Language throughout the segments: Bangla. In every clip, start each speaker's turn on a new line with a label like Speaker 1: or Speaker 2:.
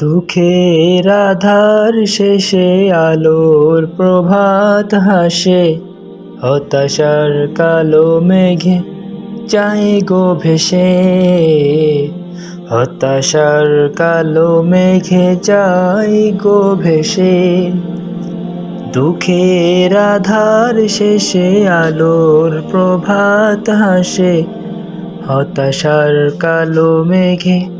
Speaker 1: দুঃখের আধার শেষে আলোর প্রভাত হাসে। হতাশার কালো মেঘে চাই গো ভেসে। হতাশার কালো মেঘে চাই গো ভেসে। দুঃখের আধার শেষে আলোর প্রভাত হাসে। হতাশার কালো মেঘে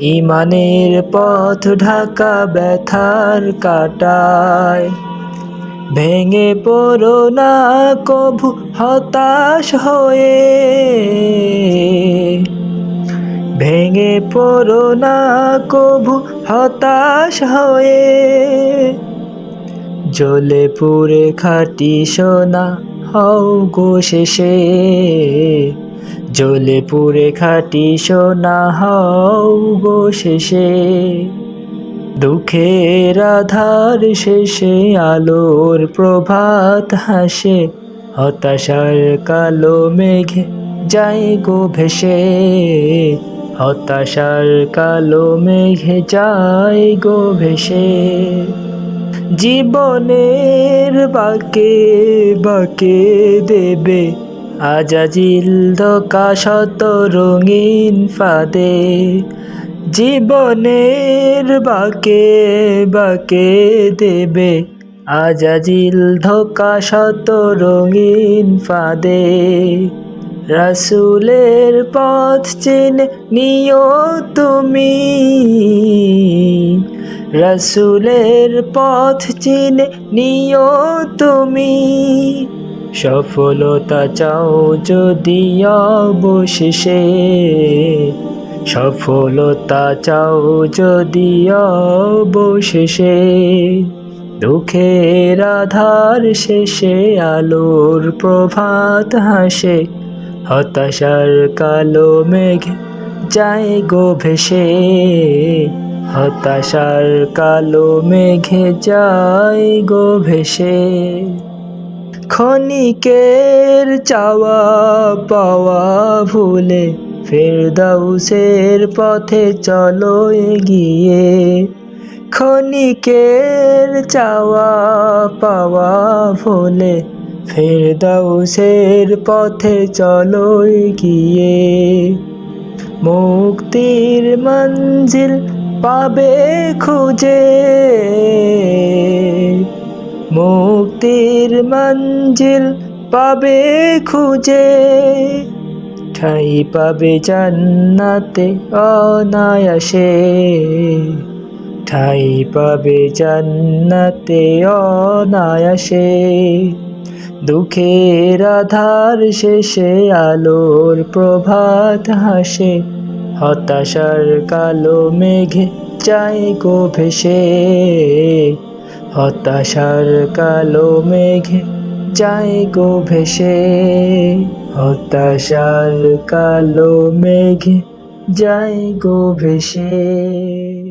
Speaker 1: ইমানের পথ ঢাকা ব্যথার কাটায়। ভেঙে পড়ো না কভু হতাশ হয়ে। ভেঙে পড়ো না কভু হতাশ হয়ে। জলে পুরে খাটি সোনা, হও গো শেষে। জ্বলে পুরে খাটি সোনা হও গো শেষে। দুঃখের আধার শেষে আলোর প্রভাত হাসে। হতাশার কালো মেঘে যাই গো ভেসে। হতাশার কালো মেঘে যাই গো ভেসে। জীবনের বাকে বাকে দেবে আজাজিল ধোকা শত রঙিন ফাদে, জীবনের বাকে বাকে দেবে। আজাজিল ধোকা শত রঙিন ফাদে, রাসুলের পথ চেনে নিও তুমি। রসুলের পথ চিনে নিও তুমি। সফলতা চাও যদি অবশেষে, সফলতা চাও যদি অবশেষে, দুঃখের আধার শেষে আলোর প্রভাত হাসে, হতাশার কালো মেঘ যায় গো ভেসে, হতাশার কালো মেঘে যায় গো ভেসে। ক্ষণিকের চাওয়া পাওয়া ভুলে ফেরদাউসের পথে চলো এগিয়ে। ক্ষণিকের চাওয়া পাওয়া ভুলে ফেরদাউসের পথে চলো গিয়ে মুক্তির মঞ্জিল পাবে খুঁজে। মুক্তির মঞ্জিল পাবে খুঁজে, ঠাই পাবে জান্নাতে অনায়াসে। ঠাই পাবে জান্নাতে অনায়াসে। দুঃখের আধার শেষে আলোর প্রভাত হাসে, হতাশার কালো মেঘে চাই গো ভেসে। হতাশার কালো মেঘে যাই গো ভেসে। হতাশার কালো মেঘে যাই গো ভেসে।